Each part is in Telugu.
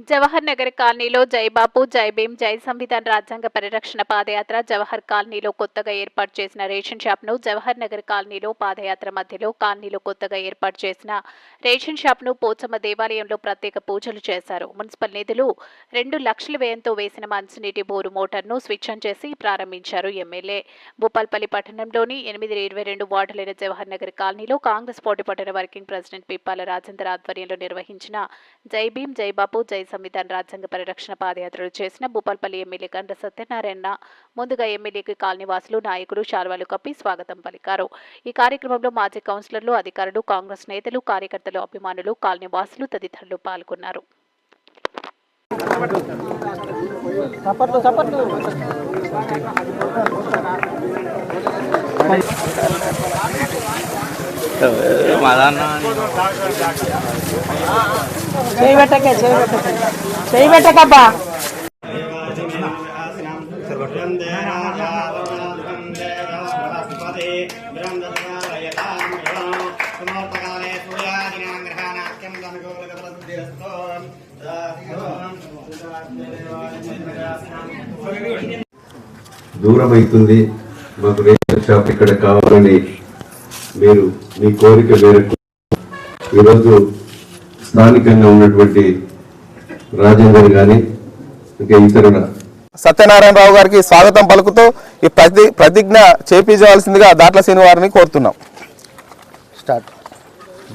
జవహర్ నగర్ కాలనీలో జైబాబు జైభీం జై జై సంవిధాన్ రాజ్యాంగ పరిరక్షణ పాదయాత్ర జవహర్ కాలనీలో కొత్తగా ఏర్పాటు చేసిన రేషన్ షాప్ను జవహర్ నగర్ కాలనీలో పాదయాత్ర మధ్యలో కాలనీలో కొత్తగా ఏర్పాటు చేసిన రేషన్ షాప్ను పోచమ్మ దేవాలయంలో ప్రత్యేక పూజలు చేశారు. మున్సిపల్ నిధులు రెండు లక్షల వ్యయంతో వేసిన మంచినీటి బోరు మోటార్ను స్విచ్ ఆన్ చేసి ప్రారంభించారు ఎమ్మెల్యే. భూపాల్పల్లి పట్టణంలోని ఎనిమిది ఇరవై రెండు వార్డులైన జవహర్ నగర్ కాలనీలో కాంగ్రెస్ పోటీ పట్టణ వర్కింగ్ ప్రెసిడెంట్ పిప్పాల రాజేందర్ ఆధ్వర్యంలో నిర్వహించిన జై భీమ్ జై బాపు సంవిధాన సంవిధాన్ రాజ్యాంగ పరిరక్షణ పాదయాత్రలు చేసిన భూపాల్పల్లి ఎమ్మెల్యే గంట సత్యనారాయణ ముందుగా ఎమ్మెల్యేకి కాలనీవాసులు నాయకులు శాల్వాలు కప్పి స్వాగతం పలికారు. ఈ కార్యక్రమంలో మాజీ కౌన్సిలర్లు అధికారులు కాంగ్రెస్ నేతలు కార్యకర్తలు అభిమానులు కాలనీవాసులు తదితరులు పాల్గొన్నారు. చప్పట్లు చప్పట్లు. చేయి చేయి చేయి పెట్టకబ్బా దూరం అవుతుంది. మాకు రేషన్ షాప్ ఇక్కడ కావాలని మీరు మీ కోరిక మేరకు ఈరోజు స్థానికంగా ఉన్నటువంటి రాజేందర్ కానీ ఇంకా ఇతర సత్యనారాయణరావు గారికి స్వాగతం పలుకుతూ ఈ ప్రతి ప్రతిజ్ఞ చేపించవలసిందిగా దాట్ల శ్రీనివారిని కోరుతున్నాం. స్టార్ట్.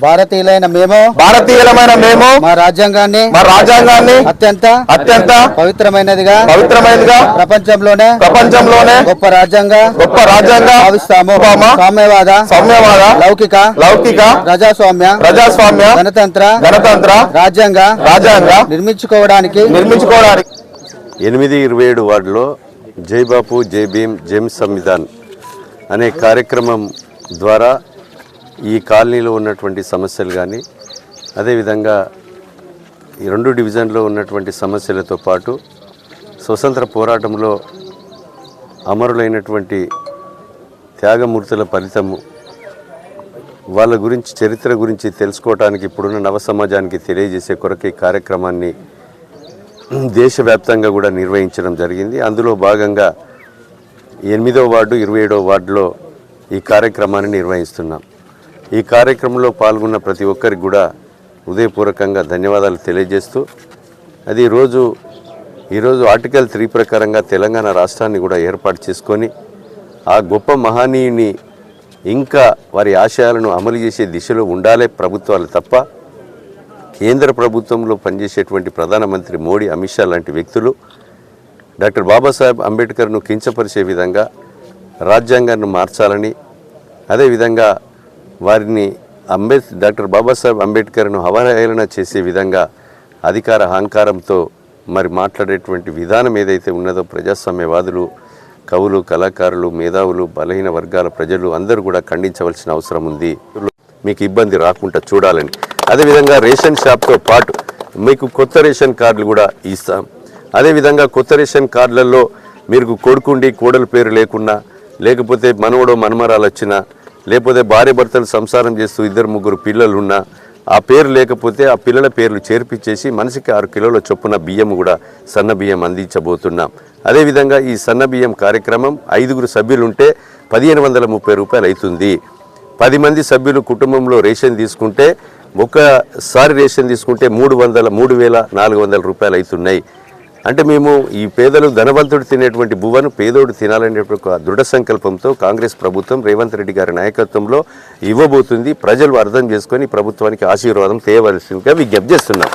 భారతీయులైన మేము భారతీయులమైన మేము మా రాజ్యాంగాన్ని మా రాజ్యాంగాన్ని అత్యంత అత్యంత పవిత్రమైనదిగా పవిత్రమైనదిగా ప్రపంచంలోనే ప్రపంచంలోనే గొప్ప రాజ్యాంగ గొప్ప రాజ్యాంగ భావిస్తాము. సామ్యవాద సౌమ్యవాద లౌకిక లౌకిక ప్రజాస్వామ్య ప్రజాస్వామ్య గణతంత్ర గణతంత్ర రాజ్యాంగ రాజ్యాంగ నిర్మించుకోవడానికి నిర్మించుకోవడానికి. ఎనిమిది ఇరవై ఏడు వార్డులో జై బాపు జై భీమ్ జై సంవిధాన్ అనే కార్యక్రమం ద్వారా ఈ కాలనీలో ఉన్నటువంటి సమస్యలు కానీ అదేవిధంగా ఈ రెండు డివిజన్లో ఉన్నటువంటి సమస్యలతో పాటు స్వతంత్ర పోరాటంలో అమరులైనటువంటి త్యాగమూర్తుల ఫలితము వాళ్ళ గురించి చరిత్ర గురించి తెలుసుకోవటానికి ఇప్పుడున్న నవ సమాజానికి తెలియజేసే కొరకు ఈ కార్యక్రమాన్ని దేశవ్యాప్తంగా కూడా నిర్వహించడం జరిగింది. అందులో భాగంగా ఎనిమిదో వార్డు ఇరవై ఏడో వార్డులో ఈ కార్యక్రమాన్ని నిర్వహిస్తున్నాం. ఈ కార్యక్రమంలో పాల్గొన్న ప్రతి ఒక్కరికి కూడా హృదయపూర్వకంగా ధన్యవాదాలు తెలియజేస్తూ అది ఈరోజు ఈరోజు ఆర్టికల్ త్రీ ప్రకారంగా తెలంగాణ రాష్ట్రాన్ని కూడా ఏర్పాటు చేసుకొని ఆ గొప్ప మహనీయుని ఇంకా వారి ఆశయాలను అమలు చేసే దిశలో ఉండాలే ప్రభుత్వాలు తప్ప కేంద్ర ప్రభుత్వంలో పనిచేసేటువంటి ప్రధానమంత్రి మోడీ అమిత్ షా లాంటి వ్యక్తులు డాక్టర్ బాబాసాహెబ్ అంబేద్కర్ను కించపరిచే విధంగా రాజ్యాంగాన్ని మార్చాలని అదేవిధంగా వారిని అంబేద్ డాక్టర్ బాబాసాహెబ్ అంబేద్కర్ను అవహేళన చేసే విధంగా అధికార అహంకారంతో మరి మాట్లాడేటువంటి విధానం ఏదైతే ఉన్నదో ప్రజాస్వామ్యవాదులు కవులు కళాకారులు మేధావులు బలహీన వర్గాల ప్రజలు అందరూ కూడా ఖండించవలసిన అవసరం ఉంది. మీకు ఇబ్బంది రాకుండా చూడాలని. అదేవిధంగా రేషన్ షాప్తో పాటు మీకు కొత్త రేషన్ కార్డులు కూడా ఇస్తాం. అదేవిధంగా కొత్త రేషన్ కార్డులలో మీరు కొడుకుండి కోడల పేరు లేకున్నా లేకపోతే మనవడో మనమరాలు వచ్చినా లేకపోతే భార్య భర్తలు సంసారం చేస్తూ ఇద్దరు ముగ్గురు పిల్లలు ఉన్నా ఆ పేరు లేకపోతే ఆ పిల్లల పేర్లు చేర్పించేసి మనిషికి ఆరు కిలోల చొప్పున బియ్యం కూడా సన్న బియ్యం అందించబోతున్నాం. అదేవిధంగా ఈ సన్న బియ్యం కార్యక్రమం ఐదుగురు సభ్యులుంటే పదిహేను వందల ముప్పై రూపాయలు అవుతుంది. పది మంది సభ్యులు కుటుంబంలో రేషన్ తీసుకుంటే ఒకసారి రేషన్ తీసుకుంటే మూడు వందల మూడు వేల నాలుగు వందల రూపాయలు అవుతున్నాయి. అంటే మేము ఈ పేదలు ధనవంతుడు తినేటువంటి బువ్వను పేదోడు తినాలనేటువంటి ఒక దృఢ సంకల్పంతో కాంగ్రెస్ ప్రభుత్వం రేవంత్ రెడ్డి గారి నాయకత్వంలో ఇవ్వబోతుంది. ప్రజలు అర్థం చేసుకొని ప్రభుత్వానికి ఆశీర్వాదం చేయవలసిందిగా విజ్ఞప్తి చేస్తున్నాం.